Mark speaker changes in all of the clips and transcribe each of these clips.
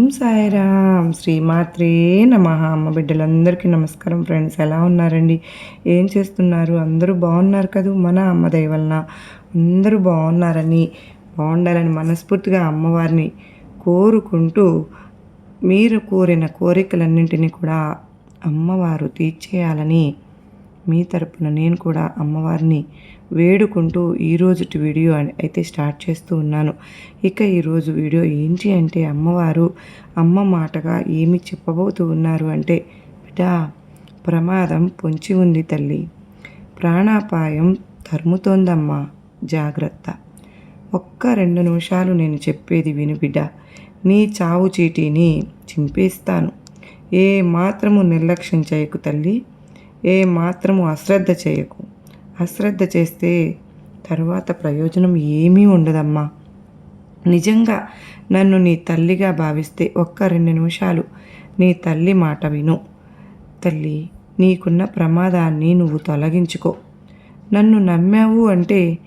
Speaker 1: ఓం సాయిరామ్. శ్రీమాత్రే నమ. అమ్మ బిడ్డలందరికీ నమస్కారం ఫ్రెండ్స్. ఎలా ఉన్నారండి? ఏం చేస్తున్నారు? అందరూ బాగున్నారు కదూ? మన అమ్మ దయవలన అందరూ బాగున్నారని బాగుండాలని మనస్ఫూర్తిగా అమ్మవారిని కోరుకుంటూ మీరు కోరిన కోరికలన్నింటినీ కూడా అమ్మవారు తీర్చేయాలని మీ తరపున నేను కూడా అమ్మవారిని వేడుకుంటూ ఈరోజుటి వీడియో అని- అయితే స్టార్ట్ చేస్తూ ఉన్నాను. ఇక ఈరోజు వీడియో ఏంటి అంటే అమ్మవారు అమ్మ మాటగా ఏమి చెప్పబోతూ ఉన్నారు అంటే బిడ్డా ప్రమాదం పొంచి ఉంది తల్లి. ప్రాణాపాయం తరుముతోందమ్మా. జాగ్రత్త. ఒక్క రెండు నిమిషాలు నేను చెప్పేది విను బిడ్డ. నీ చావు చీటీని చింపేస్తాను. ఏ మాత్రము నిర్లక్ష్యం చేయకు తల్లి. ఏ మాత్రము అశ్రద్ధ చేయకు. అశ్రద్ధ చేస్తే తరువాత ప్రయోజనం ఏమీ ఉండదమ్మా. నిజంగా నన్ను నీ తల్లిగా భావిస్తే ఒక్క రెండు నిమిషాలు నీ తల్లి మాట విను. తల్లి నీకున్న ప్రమాదాన్ని నువ్వు తొలగించుకో. నన్ను నమ్మావు అంటే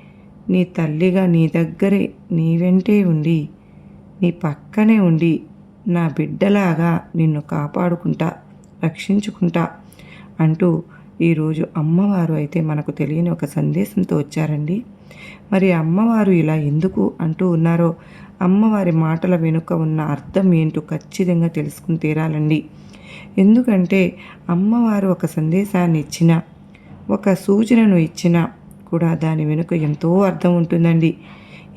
Speaker 1: నీ తల్లిగా నీ దగ్గరే నీ వెంటే ఉండి నీ పక్కనే ఉండి నా బిడ్డలాగా నిన్ను కాపాడుకుంటా రక్షించుకుంటా అంటూ ఈరోజు అమ్మవారు అయితే మనకు తెలియని ఒక సందేశంతో వచ్చారండి. మరి అమ్మవారు ఇలా ఎందుకు అంటూ ఉన్నారో అమ్మవారి మాటల వెనుక ఉన్న అర్థం ఏంటో ఖచ్చితంగా తెలుసుకుని తీరాలండి. ఎందుకంటే అమ్మవారు ఒక సందేశాన్ని ఇచ్చిన ఒక సూచనను ఇచ్చిన కూడా దాని వెనుక ఎంతో అర్థం ఉంటుందండి.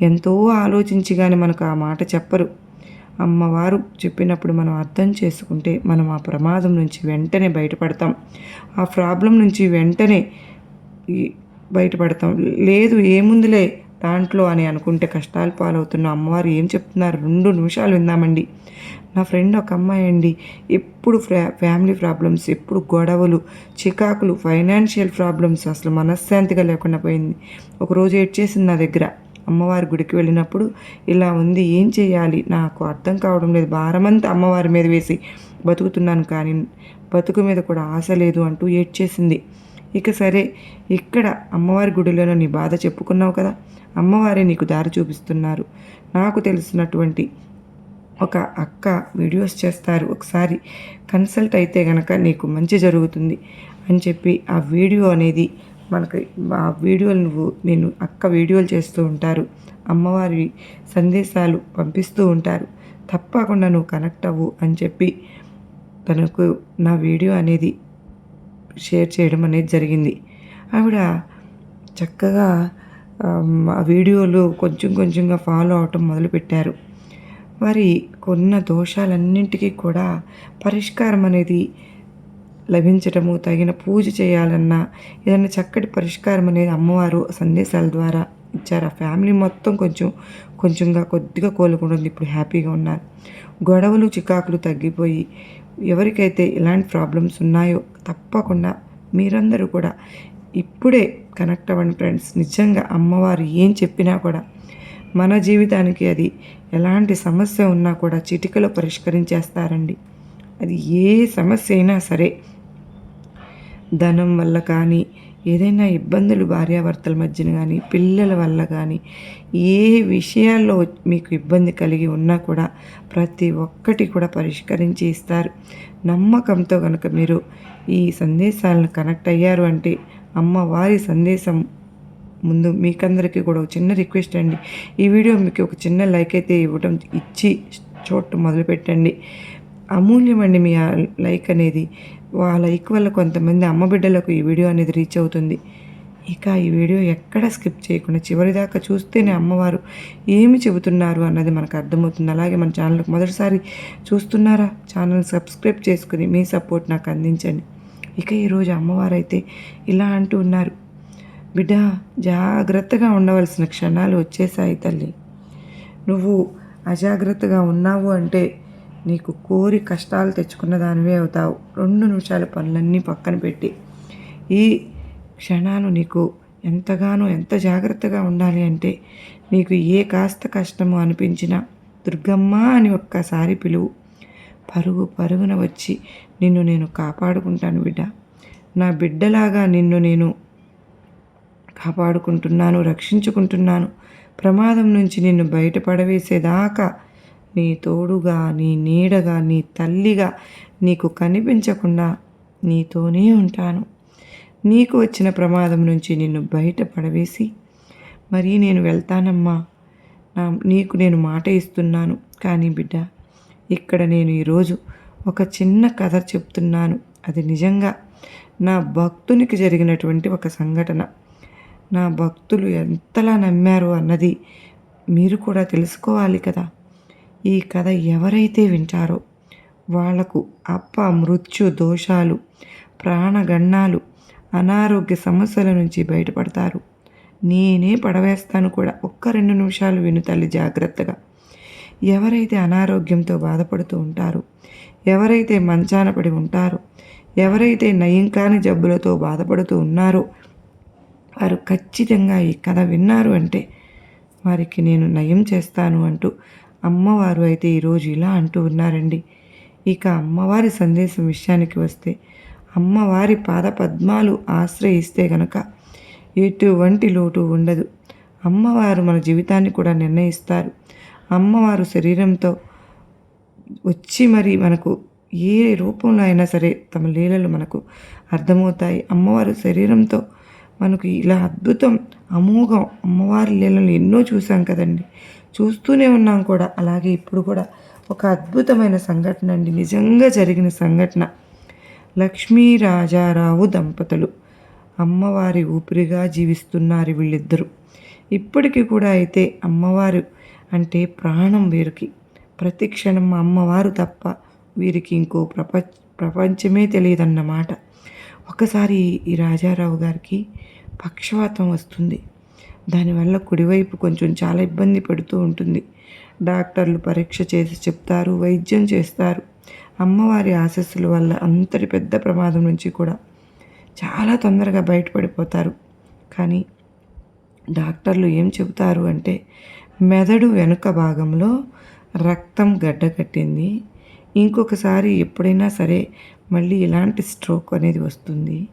Speaker 1: ఎంతో ఆలోచించి కానీ మనకు ఆ మాట చెప్పరు. అమ్మవారు చెప్పినప్పుడు మనం అర్థం చేసుకుంటే మనం ఆ ప్రమాదం నుంచి వెంటనే బయటపడతాం. ఆ ప్రాబ్లం నుంచి వెంటనే బయటపడతాం. లేదు ఏముందిలే దాంట్లో అని అనుకుంటే కష్టాలు పాలవుతున్న అమ్మవారు ఏం చెప్తున్నారు? రెండు నిమిషాలు విందామండి. నా ఫ్రెండ్ ఒక అమ్మాయి అండి. ఎప్పుడు ఫ్యా ఫ్యామిలీ ప్రాబ్లమ్స్ ఎప్పుడు గొడవలు చికాకులు ఫైనాన్షియల్ ప్రాబ్లమ్స్ అసలు మనశ్శాంతిగా లేకుండా పోయింది. ఒకరోజు ఏడ్చేసింది నా దగ్గర. అమ్మవారి గుడికి వెళ్ళినప్పుడు ఇలా ఉంది ఏం చేయాలి? నాకు అర్థం కావడం లేదు. భారమంతా అమ్మవారి మీద వేసి బతుకుతున్నాను కానీ బతుకు మీద కూడా ఆశ లేదు అంటూ ఏడ్చేసింది. ఇక సరే ఇక్కడ అమ్మవారి గుడిలోనే నీ బాధ చెప్పుకున్నావు కదా? అమ్మవారే నీకు దారి చూపిస్తున్నారు. నాకు తెలిసినటువంటి ఒక అక్క వీడియోస్ చేస్తారు. ఒకసారి కన్సల్ట్ అయితే గనక నీకు మంచి జరుగుతుంది అని చెప్పి ఆ వీడియో అనేది మనకి ఆ వీడియోలు నువ్వు నేను అక్క వీడియోలు చేస్తూ ఉంటారు. అమ్మవారి సందేశాలు పంపిస్తూ ఉంటారు. తప్పకుండా నువ్వు కనెక్ట్ అవ్వు అని చెప్పి తనకు నా వీడియో అనేది షేర్ చేయడం అనేది జరిగింది. ఆవిడ చక్కగా ఆ వీడియోలు కొంచెం కొంచెంగా ఫాలో అవటం మొదలుపెట్టారు. వారి కొన్న దోషాలన్నింటికీ కూడా పరిష్కారం అనేది లభించటము తగిన పూజ చేయాలన్నా ఏదైనా చక్కటి పరిష్కారం అనేది అమ్మవారు సందేశాల ద్వారా ఇచ్చారు. ఆ ఫ్యామిలీ మొత్తం కొంచెం కొంచెంగా కొద్దిగా కోలుకుంటుంది. ఇప్పుడు హ్యాపీగా ఉన్నారు. గొడవలు చికాకులు తగ్గిపోయి ఎవరికైతే ఇలాంటి ప్రాబ్లమ్స్ ఉన్నాయో తప్పకుండా మీరందరూ కూడా ఇప్పుడే కనెక్ట్ అవ్వండి ఫ్రెండ్స్. నిజంగా అమ్మవారు ఏం చెప్పినా కూడా మన జీవితానికి అది ఎలాంటి సమస్య ఉన్నా కూడా చిటికలో పరిష్కరించేస్తారండి. అది ఏ సమస్య అయినా సరే ధనం వల్ల కానీ ఏదైనా ఇబ్బందులు భార్యాభర్తల మధ్యన కానీ పిల్లల వల్ల కానీ ఏ విషయాల్లో మీకు ఇబ్బంది కలిగి ఉన్నా కూడా ప్రతి ఒక్కటి కూడా పరిష్కరించి ఇస్తారు. నమ్మకంతో కనుక మీరు ఈ సందేశాలను కనెక్ట్ అయ్యారు అంటే అమ్మవారి సందేశం ముందు మీకందరికీ కూడా ఒక చిన్న రిక్వెస్ట్ అండి. ఈ వీడియో మీకు ఒక చిన్న లైక్ అయితే ఇవ్వడం ఇచ్చి చోట మొదలుపెట్టండి. అమూల్యమండి మీ ఆ లైక్ అనేది. వాళ్ళ లైక్ వల్ల కొంతమంది అమ్మ బిడ్డలకు ఈ వీడియో అనేది రీచ్ అవుతుంది. ఇక ఈ వీడియో ఎక్కడ స్కిప్ చేయకుండా చివరిదాకా చూస్తేనే అమ్మవారు ఏమి చెబుతున్నారు అన్నది మనకు అర్థమవుతుంది. అలాగే మన ఛానల్కి మొదటిసారి చూస్తున్నారా? ఛానల్ సబ్స్క్రైబ్ చేసుకుని మీ సపోర్ట్ నాకు అందించండి. ఇక ఈరోజు అమ్మవారు అయితే ఇలా అంటూ ఉన్నారు. బిడ్డ జాగ్రత్తగా ఉండవలసిన క్షణాలు వచ్చేసాయి తల్లి. నువ్వు అజాగ్రత్తగా ఉన్నావు అంటే నీకు కోరి కష్టాలు తెచ్చుకున్న దానివే అవుతావు. రెండు నిమిషాల పనులన్నీ పక్కన పెట్టి. ఈ క్షణాలు నీకు ఎంతగానో ఎంత జాగ్రత్తగా ఉండాలి అంటే నీకు ఏ కాస్త కష్టము అనిపించినా దుర్గమ్మ అని ఒక్కసారి పిలువు. పరుగు పరుగున వచ్చి నిన్ను నేను కాపాడుకుంటాను బిడ్డ. నా బిడ్డలాగా నిన్ను నేను కాపాడుకుంటున్నాను రక్షించుకుంటున్నాను. ప్రమాదం నుంచి నిన్ను బయటపడవేసేదాకా నీ తోడుగా నీ నీడగా నీ తల్లిగా నీకు కనిపించకుండా నీతోనే ఉంటాను. నీకు వచ్చిన ప్రమాదం నుంచి నిన్ను బయట పడవేసి మరీ నేను వెళ్తానమ్మా. నా నీకు నేను మాట ఇస్తున్నాను. కానీ బిడ్డ ఇక్కడ నేను ఈరోజు ఒక చిన్న కథ చెప్తున్నాను. అది నిజంగా నా భక్తునికి జరిగినటువంటి ఒక సంఘటన. నా భక్తులు ఎంతలా నమ్మారు అన్నది మీరు కూడా తెలుసుకోవాలి కదా. ఈ కథ ఎవరైతే వింటారో వాళ్ళకు అప్ప మృత్యు దోషాలు ప్రాణగణాలు అనారోగ్య సమస్యల నుంచి బయటపడతారు. నేనే పడవేస్తాను కూడా ఒక్క రెండు నిమిషాలు విను తల్లి జాగ్రత్తగా. ఎవరైతే అనారోగ్యంతో బాధపడుతూ ఉంటారో ఎవరైతే మంచాన పడి ఉంటారో ఎవరైతే నయం కాని జబ్బులతో బాధపడుతూ ఉన్నారో వారు ఖచ్చితంగా ఈ కథ విన్నారు అంటే వారికి నేను నయం చేస్తాను అంటూ అమ్మవారు అయితే ఈరోజు ఇలా అంటూ ఉన్నారండి. ఇక అమ్మవారి సందేశం విషయానికి వస్తే అమ్మవారి పాద పద్మాలు ఆశ్రయిస్తే గనక ఎటువంటి లోటు ఉండదు. అమ్మవారు మన జీవితాన్ని కూడా నిర్ణయిస్తారు. అమ్మవారు శరీరంతో వచ్చి మరి మనకు ఏ రూపంలో అయినా సరే తమ లీలలు మనకు అర్థమవుతాయి. అమ్మవారు శరీరంతో మనకు ఇలా అద్భుతం అమోఘం అమ్మవారి లీలలు ఎన్నో చూసాం కదండి. చూస్తూనే ఉన్నాం కూడా. అలాగే ఇప్పుడు కూడా ఒక అద్భుతమైన సంఘటన అండి. నిజంగా జరిగిన సంఘటన. లక్ష్మీ రాజారావు దంపతులు. అమ్మవారి ఊపిరిగా జీవిస్తున్నారు వీళ్ళిద్దరూ. ఇప్పటికీ కూడా అయితే అమ్మవారు అంటే ప్రాణం వీరికి. ప్రతి క్షణం అమ్మవారు తప్ప వీరికి ఇంకో ప్రపంచ ప్రపంచమే తెలియదన్నమాట. ఒకసారి ఈ రాజారావు గారికి పక్షవాతం వస్తుంది. దానివల్ల కుడివైపు కొంచెం చాలా ఇబ్బంది పడుతూ ఉంటుంది. డాక్టర్లు పరీక్ష చేసి చెప్తారు వైద్యం చేస్తారు. అమ్మవారి ఆశస్సుల వల్ల అంతటి పెద్ద ప్రమాదం నుంచి కూడా చాలా తొందరగా బయటపడిపోతారు. కానీ డాక్టర్లు ఏం చెబుతారు అంటే మెదడు వెనుక భాగంలో రక్తం గడ్డకట్టింది ఇంకొకసారి ఎప్పుడైనా సరే మళ్ళీ ఇలాంటి స్ట్రోక్ అనేది వస్తుంది.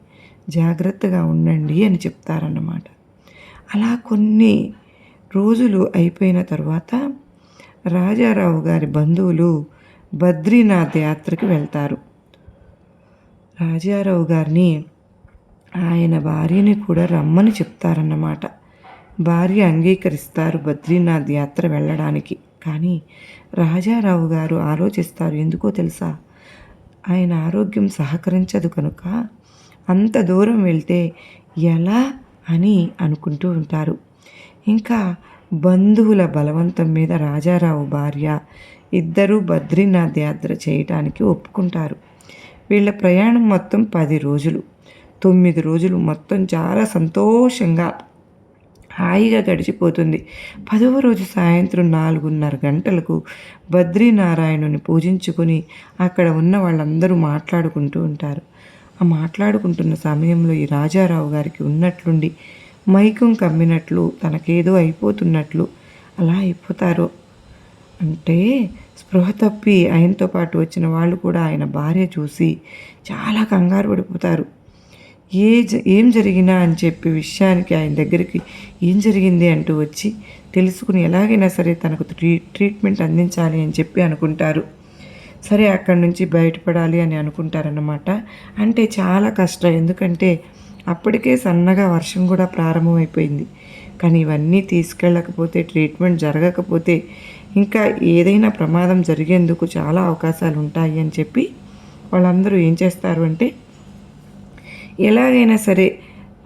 Speaker 1: జాగ్రత్తగా ఉండండి అని చెప్తారన్నమాట. అలా కొన్ని రోజులు అయిపోయిన తర్వాత రాజారావు గారి బంధువులు బద్రీనాథ్ యాత్రకి వెళ్తారు. రాజారావు గారిని ఆయన భార్యని కూడా రమ్మని చెప్తారన్నమాట. భార్య అంగీకరిస్తారు బద్రీనాథ్ యాత్ర వెళ్ళడానికి. కానీ రాజారావు గారు ఆలోచిస్తారు ఎందుకో తెలుసా? ఆయన ఆరోగ్యం సహకరించదు కనుక అంత దూరం వెళ్తే ఎలా అని అనుకుంటూ ఉంటారు. ఇంకా బంధువుల బలవంతం మీద రాజారావు భార్య ఇద్దరూ బద్రీనాథ్ యాత్ర చేయటానికి ఒప్పుకుంటారు. వీళ్ళ ప్రయాణం మొత్తం పది రోజులు. తొమ్మిది రోజులు మొత్తం చాలా సంతోషంగా హాయిగా గడిచిపోతుంది. పదవ రోజు సాయంత్రం నాలుగున్నర గంటలకు బద్రీనారాయణుని పూజించుకొని అక్కడ ఉన్న వాళ్ళందరూ మాట్లాడుకుంటూ ఉంటారు. మాట్లాడుకుంటున్న సమయంలో ఈ రాజారావు గారికి ఉన్నట్లుండి మైకం కమ్మినట్లు తనకేదో అయిపోతున్నట్లు అలా అయిపోతారు? అంటే స్పృహ తప్పి ఆయనతో పాటు వచ్చిన వాళ్ళు కూడా ఆయన భార్య చూసి చాలా కంగారు పడిపోతారు. ఏ ఏం జరిగినా అని చెప్పి విషయానికి ఆయన దగ్గరికి ఏం జరిగింది అంటూ వచ్చి తెలుసుకుని ఎలాగైనా సరే తనకు ట్రీ ట్రీట్మెంట్ అందించాలి అని చెప్పి అనుకుంటారు. సరే అక్కడి నుంచి బయటపడాలి అని అనుకుంటారన్నమాట. అంటే చాలా కష్టం. ఎందుకంటే అప్పటికే సన్నగా వర్షం కూడా ప్రారంభమైపోయింది. కానీ ఇవన్నీ తీసుకెళ్ళకపోతే ట్రీట్మెంట్ జరగకపోతే ఇంకా ఏదైనా ప్రమాదం జరిగేందుకు చాలా అవకాశాలు ఉంటాయి అని చెప్పి వాళ్ళందరూ ఏం చేస్తారు అంటే ఎలాగైనా సరే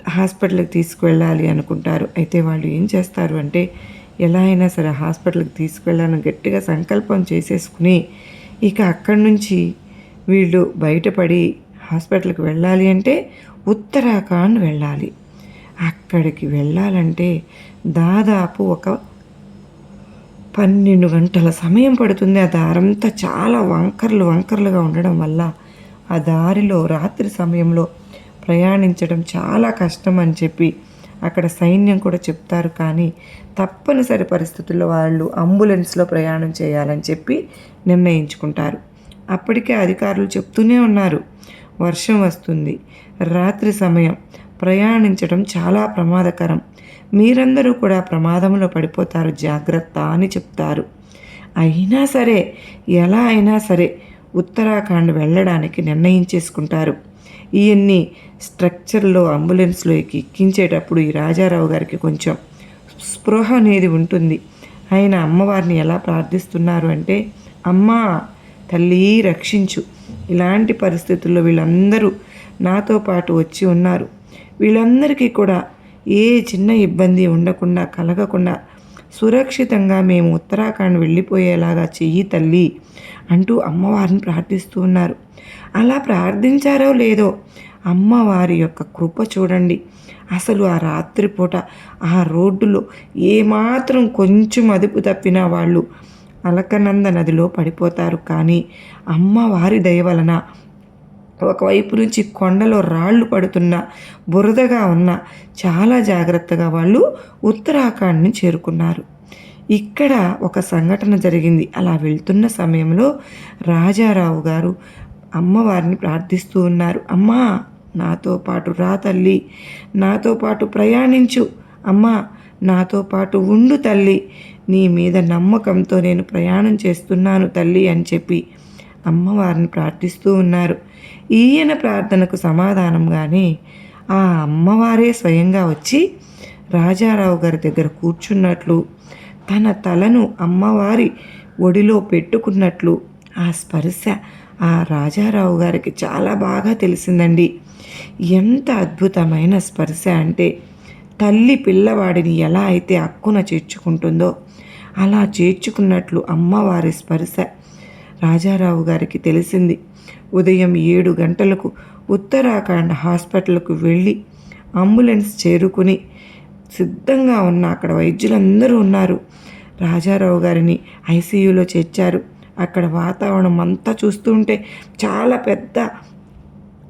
Speaker 1: హాస్పిటల్కి తీసుకువెళ్ళాలి అనుకుంటారు. అయితే వాళ్ళు ఏం చేస్తారు అంటే ఎలా అయినా సరే హాస్పిటల్కి తీసుకువెళ్ళాలని గట్టిగా సంకల్పం చేసేసుకుని ఇక అక్కడి నుంచి వీళ్ళు బయటపడి హాస్పిటల్కి వెళ్ళాలి అంటే ఉత్తరాఖండ్ వెళ్ళాలి. అక్కడికి వెళ్ళాలంటే దాదాపు ఒక పన్నెండు గంటల సమయం పడుతుంది. ఆ దారంతా చాలా వంకర్లు వంకర్లుగా ఉండడం వల్ల ఆ దారిలో రాత్రి సమయంలో ప్రయాణించడం చాలా కష్టం అని చెప్పి అక్కడ సైన్యం కూడా చెప్తారు. కానీ తప్పనిసరి పరిస్థితుల్లో వాళ్ళు అంబులెన్స్లో ప్రయాణం చేయాలని చెప్పి నిర్ణయించుకుంటారు. అప్పటికే అధికారులు చెప్తూనే ఉన్నారు. వర్షం వస్తుంది. రాత్రి సమయం. ప్రయాణించడం చాలా ప్రమాదకరం. మీరందరూ కూడా ప్రమాదంలో పడిపోతారు. జాగ్రత్త అని చెప్తారు. అయినా సరే ఎలా అయినా సరే ఉత్తరాఖండ్ వెళ్ళడానికి నిర్ణయించేసుకుంటారు ఈయన్ని స్ట్రక్చర్లో అంబులెన్స్లో ఎక్కించేటప్పుడు ఈ రాజారావు గారికి కొంచెం స్పృహ అనేది ఉంటుంది. ఆయన అమ్మవారిని ఎలా ప్రార్థిస్తున్నారు అంటే అమ్మా తల్లి రక్షించు. ఇలాంటి పరిస్థితుల్లో వీళ్ళందరూ నాతో పాటు వచ్చి ఉన్నారు. వీళ్ళందరికీ కూడా ఏ చిన్న ఇబ్బంది ఉండకుండా కలగకుండా సురక్షితంగా మేము ఉత్తరాఖండ్ వెళ్ళిపోయేలాగా చెయ్యి తల్లి అంటూ అమ్మవారిని ప్రార్థిస్తూ ఉన్నారు. అలా ప్రార్థించారో లేదో అమ్మవారి యొక్క కృప చూడండి. అసలు ఆ రాత్రిపూట ఆ రోడ్డులో ఏమాత్రం కొంచెం అదుపు తప్పినా వాళ్ళు అలకనంద నదిలో పడిపోతారు. కానీ అమ్మవారి దయ వలన ఒకవైపు నుంచి కొండలో రాళ్ళు పడుతున్న బురదగా ఉన్న చాలా జాగ్రత్తగా వాళ్ళు ఉత్తరాఖండ్ని చేరుకున్నారు. ఇక్కడ ఒక సంఘటన జరిగింది. అలా వెళ్తున్న సమయంలో రాజారావు గారు అమ్మవారిని ప్రార్థిస్తూ ఉన్నారు. అమ్మా నాతో పాటు రా తల్లి. నాతో పాటు ప్రయాణించు. అమ్మా నాతో పాటు ఉండు తల్లి. నీ మీద నమ్మకంతో నేను ప్రయాణం చేస్తున్నాను తల్లి అని చెప్పి అమ్మవారిని ప్రార్థిస్తూ ఉన్నారు. ఈయన ప్రార్థనకు సమాధానంగానే ఆ అమ్మవారే స్వయంగా వచ్చి రాజారావు గారి దగ్గర కూర్చున్నట్లు తన తలను అమ్మవారి ఒడిలో పెట్టుకున్నట్లు ఆ స్పర్శ ఆ రాజారావు గారికి చాలా బాగా తెలిసిందండి. ఎంత అద్భుతమైన స్పర్శ అంటే తల్లి పిల్లవాడిని ఎలా అయితే అక్కున చేర్చుకుంటుందో అలా చేర్చుకున్నట్లు అమ్మవారి స్పర్శ. రాజారావు గారికి తెలిసింది. ఉదయం ఏడు గంటలకు ఉత్తరాఖండ్ హాస్పిటల్కు వెళ్ళి అంబులెన్స్ చేరుకుని సిద్ధంగా ఉన్న అక్కడ వైద్యులందరూ ఉన్నారు. రాజారావు గారిని ఐసీయూలో చేర్చారు. అక్కడ వాతావరణం అంతా చూస్తుంటే చాలా పెద్ద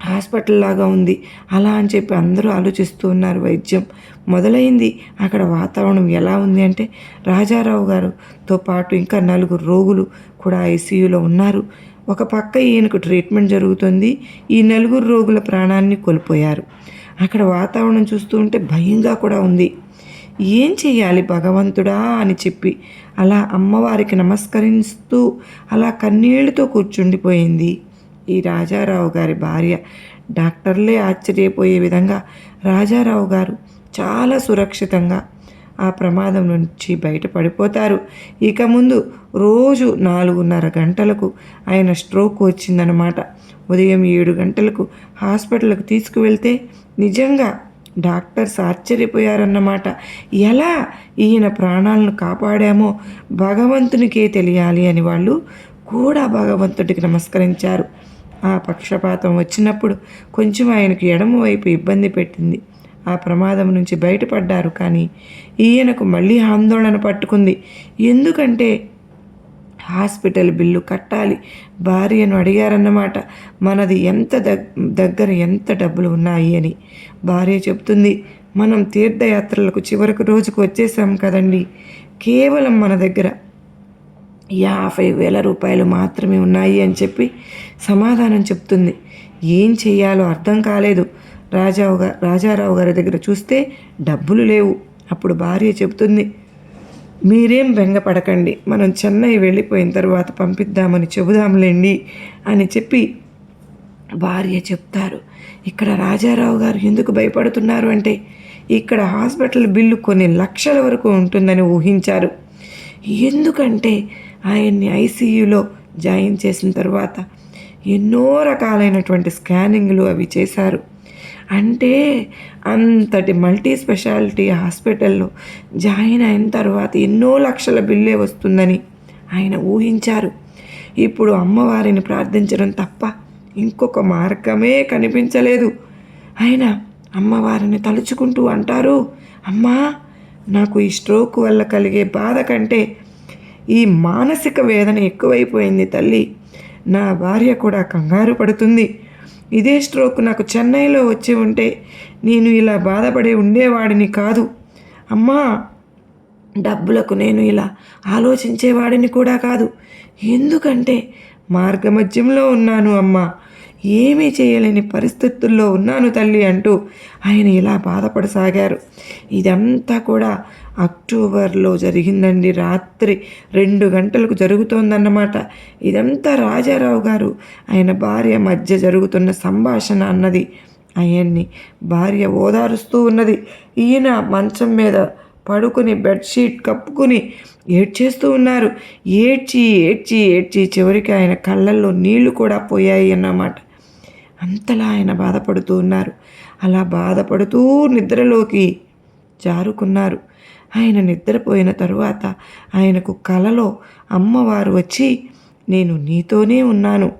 Speaker 1: హాస్పిటల్ లాగా ఉంది. అలా అని చెప్పి అందరూ ఆలోచిస్తూ ఉన్నారు వైద్యం. మొదలైంది అక్కడ వాతావరణం ఎలా ఉంది అంటే రాజారావు గారుతో పాటు ఇంకా నలుగురు రోగులు కూడా ఐసీయూలో ఉన్నారు. ఒక పక్క ఈయనకు ట్రీట్మెంట్ జరుగుతుంది. ఈ నలుగురు రోగుల ప్రాణాన్ని కోల్పోయారు. అక్కడ వాతావరణం చూస్తూ ఉంటే భయంగా కూడా ఉంది. ఏం చెయ్యాలి భగవంతుడా అని చెప్పి అలా అమ్మవారికి నమస్కరిస్తూ అలా కన్నీళ్ళతో కూర్చుండిపోయింది. ఈ రాజారావు గారి భార్య డాక్టర్లే ఆశ్చర్యపోయే విధంగా రాజారావు గారు చాలా సురక్షితంగా ఆ ప్రమాదం నుంచి బయటపడిపోతారు. ఇక ముందు రోజు నాలుగున్నర గంటలకు ఆయన స్ట్రోక్ వచ్చిందనమాట ఉదయం ఏడు గంటలకు హాస్పిటల్కి తీసుకువెళ్తే నిజంగా డాక్టర్స్ ఆశ్చర్యపోయారన్నమాట. ఎలా ఈయన ప్రాణాలను కాపాడామో భగవంతునికే తెలియాలి అని వాళ్ళు కూడా భగవంతుడికి నమస్కరించారు. ఆ పక్షపాతం వచ్చినప్పుడు కొంచెం ఆయనకు ఎడమ వైపు ఇబ్బంది పెట్టింది. ఆ ప్రమాదం నుంచి బయటపడ్డారు కానీ ఈయనకు మళ్ళీ ఆందోళన పట్టుకుంది. ఎందుకంటే హాస్పిటల్ బిల్లు కట్టాలి. భార్యను అడిగారన్నమాట. మనది ఎంత దగ్ దగ్గర ఎంత డబ్బులు ఉన్నాయి అని. భార్య చెప్తుంది మనం తీర్థయాత్రలకు చివరికి రోజుకు వచ్చేసాం కదండి. కేవలం మన దగ్గర యాభై వేల రూపాయలు మాత్రమే ఉన్నాయి అని చెప్పి సమాధానం చెప్తుంది. ఏం చెయ్యాలో అర్థం కాలేదు. రాజావు గారు రాజారావు గారి దగ్గర చూస్తే డబ్బులు లేవు. అప్పుడు భార్య చెబుతుంది మీరేం బెంగపడకండి. మనం చెన్నై వెళ్ళిపోయిన తర్వాత పంపిద్దామని చెబుదాంలేండి అని చెప్పి భార్య చెప్తారు. ఇక్కడ రాజారావు గారు ఎందుకు భయపడుతున్నారు అంటే ఇక్కడ హాస్పిటల్ బిల్లు కొన్ని లక్షల వరకు ఉంటుందని ఊహించారు. ఎందుకంటే ఆయన్ని ఐసీయూలో జాయిన్ చేసిన తర్వాత ఎన్నో రకాలైనటువంటి స్కానింగ్లు అవి చేశారు. అంటే అంతటి మల్టీ స్పెషాలిటీ హాస్పిటల్లో జాయిన్ అయిన తర్వాత ఎన్నో లక్షల బిల్లే వస్తుందని ఆయన ఊహించారు. ఇప్పుడు అమ్మవారిని ప్రార్థించడం తప్ప ఇంకొక మార్గమే కనిపించలేదు. ఆయన అమ్మవారిని తలుచుకుంటూ అంటారు అమ్మా నాకు ఈ స్ట్రోక్ వల్ల కలిగే బాధ కంటే ఈ మానసిక వేదన ఎక్కువైపోయింది తల్లి. నా భార్య కూడా కంగారు పడుతుంది. ఇదే స్ట్రోక్ నాకు చెన్నైలో వచ్చి ఉంటే నేను ఇలా బాధపడి ఉండేవాడిని కాదు. అమ్మా! డబ్బులకు నేను ఇలా ఆలోచించేవాడిని కూడా కాదు. ఎందుకంటే మార్గమధ్యంలో ఉన్నాను అమ్మా. ఏమీ చేయలేని పరిస్థితుల్లో ఉన్నాను తల్లి అంటూ ఆయన ఇలా బాధపడసాగారు. ఇదంతా కూడా అక్టోబర్లో జరిగిందండి. రాత్రి రెండు గంటలకు జరుగుతోందన్నమాట. ఇదంతా రాజారావు గారు ఆయన భార్య మధ్య జరుగుతున్న సంభాషణ అన్నది. ఆయన్ని భార్య ఓదారుస్తూ ఉన్నది. ఈయన మంచం మీద పడుకుని బెడ్షీట్ కప్పుకుని ఏడ్చేస్తూ ఉన్నారు. ఏడ్చి ఏడ్చి ఏడ్చి చివరికి ఆయన కళ్ళల్లో నీళ్ళు కూడా పోయాయి అన్నమాట. అంతలా ఆయన బాధపడుతూ ఉన్నారు. అలా బాధపడుతూ నిద్రలోకి జారుకున్నారు. ఆయన నిద్రపోయిన తరువాత ఆయనకు కలలో అమ్మవారు వచ్చి నేను నీతోనే ఉన్నాను.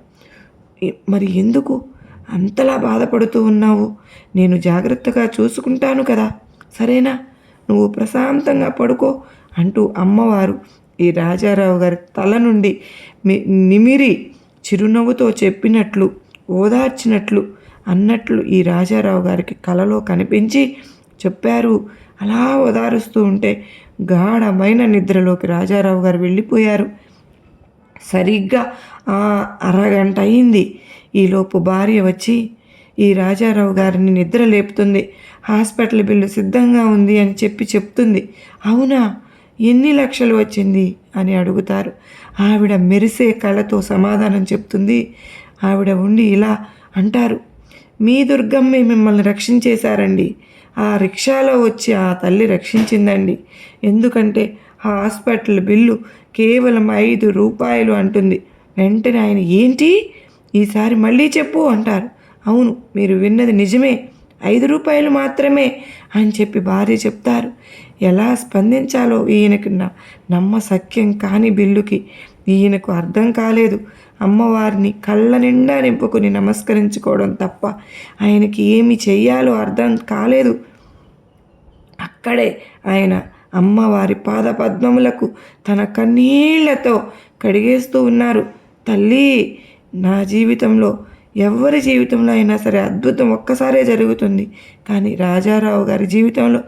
Speaker 1: మరి ఎందుకు? అంతలా బాధపడుతూ ఉన్నావు? నేను జాగ్రత్తగా చూసుకుంటాను కదా. సరేనా? నువ్వు ప్రశాంతంగా పడుకో అంటూ అమ్మవారు ఈ రాజారావు గారి తల నుండి నిమిరి చిరునవ్వుతో చెప్పినట్లు ఓదార్చినట్లు అన్నట్లు ఈ రాజారావు గారికి కలలో కనిపించి చెప్పారు. అలా ఓదారుస్తూ ఉంటే గాఢమైన నిద్రలోకి రాజారావు గారు వెళ్ళిపోయారు. సరిగ్గా ఆ అరగంట అయింది. ఈలోపు భార్య వచ్చి ఈ రాజారావు గారిని నిద్ర లేపుతుంది. హాస్పిటల్ బిల్లు సిద్ధంగా ఉంది అని చెప్పి చెప్తుంది. అవునా? ఎన్ని లక్షలు వచ్చింది? అని అడుగుతారు. ఆవిడ మెరిసే కళతో సమాధానం చెప్తుంది. ఆవిడ ఉండి ఇలా అంటారు మీ దుర్గమ్మే మిమ్మల్ని రక్షించేశారండి. ఆ రిక్షాలో వచ్చి ఆ తల్లి రక్షించిందండి. ఎందుకంటే ఆ హాస్పిటల్ బిల్లు కేవలం ఐదు రూపాయలు అంటుంది. వెంటనే ఆయన ఏంటి? ఈసారి మళ్ళీ చెప్పు అంటారు. అవును మీరు విన్నది నిజమే. ఐదు రూపాయలు మాత్రమే అని చెప్పి భార్య చెప్తారు. ఎలా స్పందించాలో ఈయనకి నమ్మసక్యం కాని బిల్లుకి ఈయనకు అర్థం కాలేదు. అమ్మవారిని కళ్ళ నిండా నింపుకుని నమస్కరించుకోవడం తప్ప ఆయనకి ఏమి చెయ్యాలో అర్థం కాలేదు. అక్కడే ఆయన అమ్మవారి పాదపద్మములకు తన కన్నీళ్ళతో కడిగేస్తూ ఉన్నారు. తల్లి నా జీవితంలో ఎవరి జీవితంలో అయినా సరే అద్భుతం ఒక్కసారే జరుగుతుంది. కానీ రాజారావు గారి జీవితంలో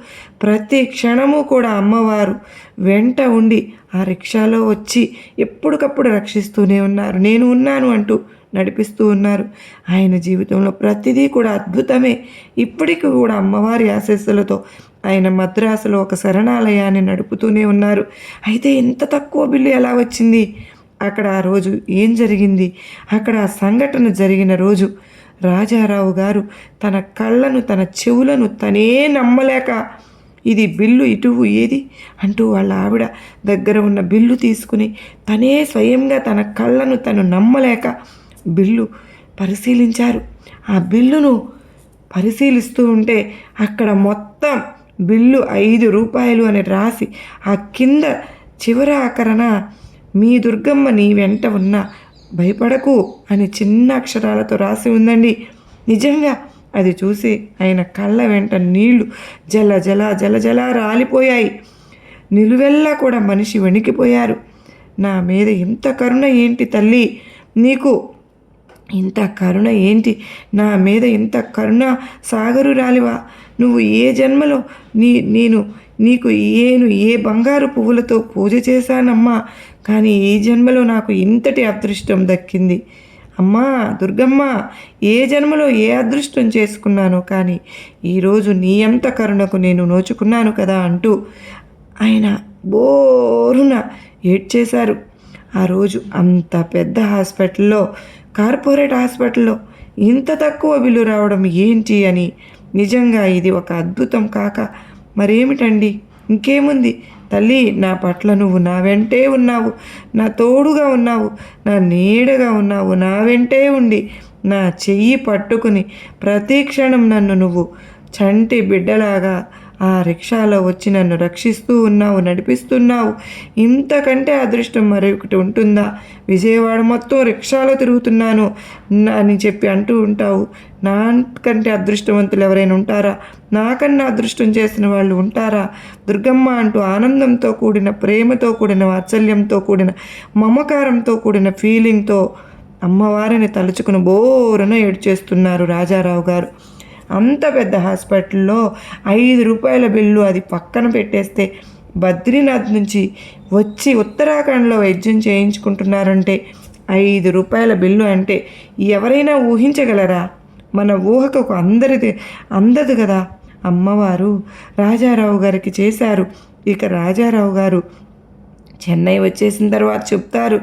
Speaker 1: ప్రతి క్షణము కూడా అమ్మవారు వెంట ఉండి ఆ రిక్షాలో వచ్చి ఎప్పటికప్పుడు రక్షిస్తూనే ఉన్నారు. నేను ఉన్నాను అంటూ నడిపిస్తూ ఉన్నారు. ఆయన జీవితంలో ప్రతిదీ కూడా అద్భుతమే. ఇప్పటికి కూడా అమ్మవారి ఆశస్సులతో ఆయన మద్రాసులో ఒక శరణాలయాన్ని నడుపుతూనే ఉన్నారు. అయితే ఎంత తక్కువ బిల్లు ఎలా వచ్చింది? అక్కడ ఆ రోజు ఏం జరిగింది? అక్కడ ఆ సంఘటన జరిగిన రోజు రాజారావు గారు తన కళ్ళను తన చెవులను తనే నమ్మలేక ఇది బిల్లు ఇటువు ఏది? అంటూ వాళ్ళ ఆవిడ దగ్గర ఉన్న బిల్లు తీసుకుని తనే స్వయంగా తన కళ్ళను తను నమ్మలేక బిల్లు పరిశీలించారు. ఆ బిల్లును పరిశీలిస్తూ ఉంటే అక్కడ మొత్తం బిల్లు ఐదు రూపాయలు అని రాసి ఆ కింద చివర ఆకరణ మీ దుర్గమ్మ నీ వెంట ఉన్న భయపడకు అని చిన్న అక్షరాలతో రాసి ఉందండి. నిజంగా అది చూసి ఆయన కళ్ళ వెంట నీళ్ళు జల జల జల జల రాలిపోయాయి. నిలువెల్లా కూడా మనిషి వణికిపోయారు. నా మీద ఇంత కరుణ ఏంటి తల్లి? నీకు ఇంత కరుణ ఏంటి? నా మీద ఇంత కరుణ సాగరు రాలివా? నువ్వు ఏ జన్మలో నీ నేను నీకు ఏను ఏ బంగారు పువ్వులతో పూజ చేశానమ్మా? కానీ ఈ జన్మలో నాకు ఇంతటి అదృష్టం దక్కింది. అమ్మా దుర్గమ్మ ఏ జన్మలో ఏ అదృష్టం చేసుకున్నానో కానీ ఈరోజు నీ అంత కరుణకు నేను నోచుకున్నాను కదా అంటూ ఆయన బోరున ఏడ్చేశారు. ఆ రోజు అంత పెద్ద హాస్పిటల్లో కార్పొరేట్ హాస్పిటల్లో ఇంత తక్కువ బిల్లు రావడం ఏంటి అని? నిజంగా ఇది ఒక అద్భుతం కాక మరేమిటండి? ఇంకేముంది? తల్లి నా పట్ల నువ్వు నా వెంటే ఉన్నావు. నా తోడుగా ఉన్నావు. నా నీడగా ఉన్నావు. నా వెంటే ఉండి నా చెయ్యి పట్టుకుని ప్రతి క్షణం నన్ను నువ్వు చంటి బిడ్డలాగా ఆ రిక్షాలో వచ్చి నన్ను రక్షిస్తూ ఉన్నావు నడిపిస్తున్నావు. ఇంతకంటే అదృష్టం మరొకటి ఉంటుందా? విజయవాడ మొత్తం రిక్షాలో తిరుగుతున్నాను అని చెప్పి అంటూ ఉంటావు. నాకంటే అదృష్టవంతులు ఎవరైనా ఉంటారా? నాకన్నా అదృష్టం చేసిన వాళ్ళు ఉంటారా? దుర్గమ్మ అంటూ ఆనందంతో కూడిన ప్రేమతో కూడిన వాత్సల్యంతో కూడిన మమకారంతో కూడిన ఫీలింగ్తో అమ్మవారిని తలుచుకుని బోరున ఏడ్చేస్తున్నారు రాజారావు గారు. అంత పెద్ద హాస్పిటల్లో ఐదు రూపాయల బిల్లు అది పక్కన పెట్టేస్తే బద్రీనాథ్ నుంచి వచ్చి ఉత్తరాఖండ్లో వైద్యం చేయించుకుంటున్నారంటే ఐదు రూపాయల బిల్లు అంటే ఎవరైనా ఊహించగలరా? మన ఊహకు అందరిది అందదు కదా. అమ్మవారు రాజారావు గారికి చేశారు. ఇక రాజారావు గారు చెన్నై వచ్చేసిన తర్వాత చెప్తారు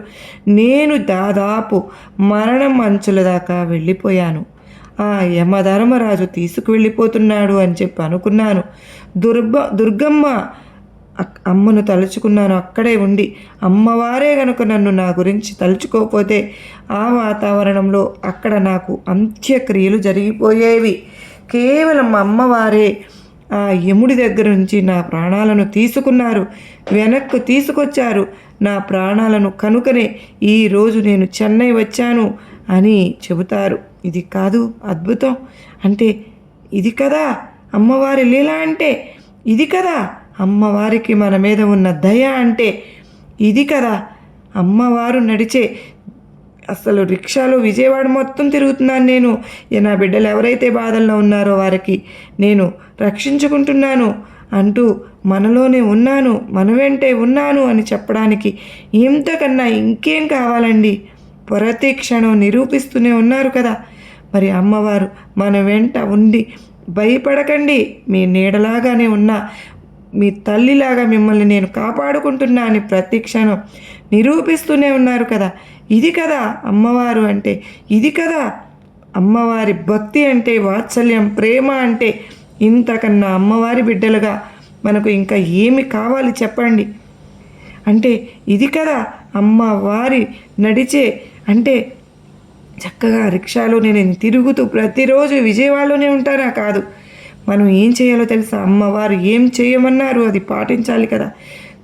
Speaker 1: నేను దాదాపు మరణం అంచుల దాకా వెళ్ళిపోయాను. ఆ యమధర్మరాజు తీసుకువెళ్ళిపోతున్నాడు అని చెప్పి అనుకున్నాను. దుర్బ దుర్గమ్మ అమ్మను తలుచుకున్నాను. అక్కడే ఉండి అమ్మవారే గనుక నన్ను నా గురించి తలుచుకోకపోతే ఆ వాతావరణంలో అక్కడ నాకు అంత్యక్రియలు జరిగిపోయేవి. కేవలం అమ్మవారే ఆ యముడి దగ్గర నుంచి నా ప్రాణాలను తీసుకున్నారు. వెనక్కు తీసుకొచ్చారు. నా ప్రాణాలను కనుకనే ఈరోజు నేను చెన్నై వచ్చాను అని చెబుతారు. ఇది కాదు అద్భుతం. అంటే ఇది కదా అమ్మవారి లీల అంటే ఇది కదా అమ్మవారికి మన మీద ఉన్న దయ అంటే ఇది కదా. అమ్మవారు నడిచే అసలు రిక్షాలో విజయవాడ మొత్తం తిరుగుతున్నాను నేను. నా బిడ్డలు ఎవరైతే బాధల్లో ఉన్నారో వారికి నేను రక్షించుకుంటున్నాను అంటూ మనలోనే ఉన్నాను మన వెంటే ఉన్నాను అని చెప్పడానికి ఇంతకన్నా ఇంకేం కావాలండి? ప్రతి క్షణం నిరూపిస్తూనే ఉన్నారు కదా. మరి అమ్మవారు మన వెంట ఉండి భయపడకండి. మీ నీడలాగానే ఉన్నా మీ తల్లిలాగా మిమ్మల్ని నేను కాపాడుకుంటున్నా అని ప్రతి క్షణం నిరూపిస్తూనే ఉన్నారు కదా. ఇది కదా అమ్మవారు అంటే ఇది కదా అమ్మవారి భక్తి అంటే వాత్సల్యం ప్రేమ అంటే. ఇంతకన్నా అమ్మవారి బిడ్డలుగా మనకు ఇంకా ఏమి కావాలి చెప్పండి? అంటే ఇది కదా అమ్మవారి నడిచే అంటే చక్కగా రిక్షాలో నేను తిరుగుతూ ప్రతిరోజు విజయవాడలోనే ఉంటానా కాదు. మనం ఏం చేయాలో తెలుసా? అమ్మవారు ఏం చేయమన్నారు? అది పాటించాలి కదా.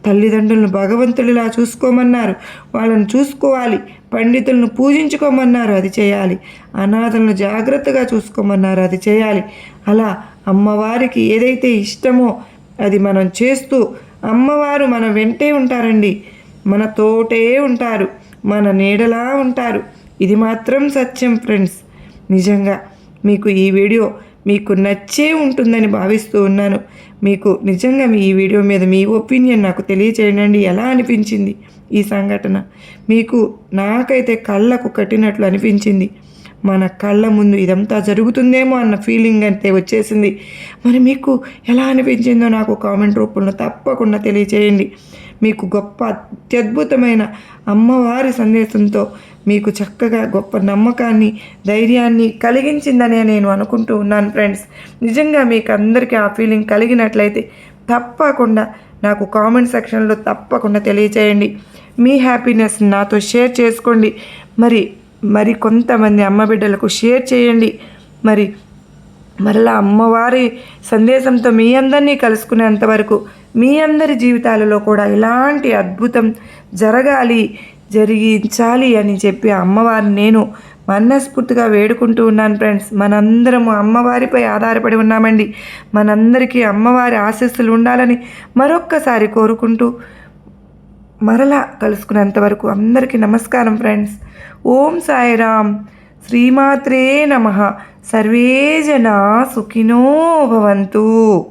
Speaker 1: తల్లిదండ్రులను భగవంతుడిలా చూసుకోమన్నారు. వాళ్ళని చూసుకోవాలి. పండితులను పూజించుకోమన్నారు. అది చేయాలి. అనాథలను జాగ్రత్తగా చూసుకోమన్నారు. అది చేయాలి. అలా అమ్మవారికి ఏదైతే ఇష్టమో అది మనం చేస్తూ అమ్మవారు మన వెంటే ఉంటారండి. మన తోటే ఉంటారు. మన నీడలా ఉంటారు. ఇది మాత్రం సత్యం ఫ్రెండ్స్ నిజంగా మీకు ఈ వీడియో మీకు నచ్చే ఉంటుందని భావిస్తూ ఉన్నాను. మీకు నిజంగా మీ ఈ వీడియో మీద మీ ఒపీనియన్ నాకు తెలియచేయండి. ఎలా అనిపించింది ఈ సంఘటన? మీకు నాకైతే కళ్ళకు కట్టినట్లు అనిపించింది. మన కళ్ళ ముందు ఇదంతా జరుగుతుందేమో అన్న ఫీలింగ్ అయితే వచ్చేసింది. మరి మీకు ఎలా అనిపించిందో నాకు కామెంట్ రూపంలో తప్పకుండా తెలియచేయండి. మీకు గొప్ప అత్యద్భుతమైన అమ్మవారి సందేశంతో మీకు చక్కగా గొప్ప నమ్మకాన్ని ధైర్యాన్ని కలిగించిందనే నేను అనుకుంటూ ఉన్నాను ఫ్రెండ్స్. నిజంగా మీకు అందరికీ ఆ ఫీలింగ్ కలిగినట్లయితే తప్పకుండా నాకు కామెంట్ సెక్షన్లో తప్పకుండా తెలియచేయండి. మీ హ్యాపీనెస్ నాతో షేర్ చేసుకోండి. మరి మరి కొంతమంది అమ్మ బిడ్డలకు షేర్ చేయండి. మరి మరలా అమ్మవారి సందేశంతో మీ అందరినీ కలుసుకునేంత వరకు మీ అందరి జీవితాలలో కూడా ఇలాంటి అద్భుతం జరగాలి జరిగించాలి అని చెప్పి అమ్మవారిని నేను మనస్ఫూర్తిగా వేడుకుంటూ ఉన్నాను ఫ్రెండ్స్. మనందరము అమ్మవారిపై ఆధారపడి ఉన్నామండి. మనందరికీ అమ్మవారి ఆశీస్సులు ఉండాలని మరొక్కసారి కోరుకుంటూ మరలా కలుసుకునేంత వరకు అందరికీ నమస్కారం ఫ్రెండ్స్. ఓం సాయిరామ్. శ్రీమాత్రే నమ. సర్వే జనా సుఖినో భవంతు.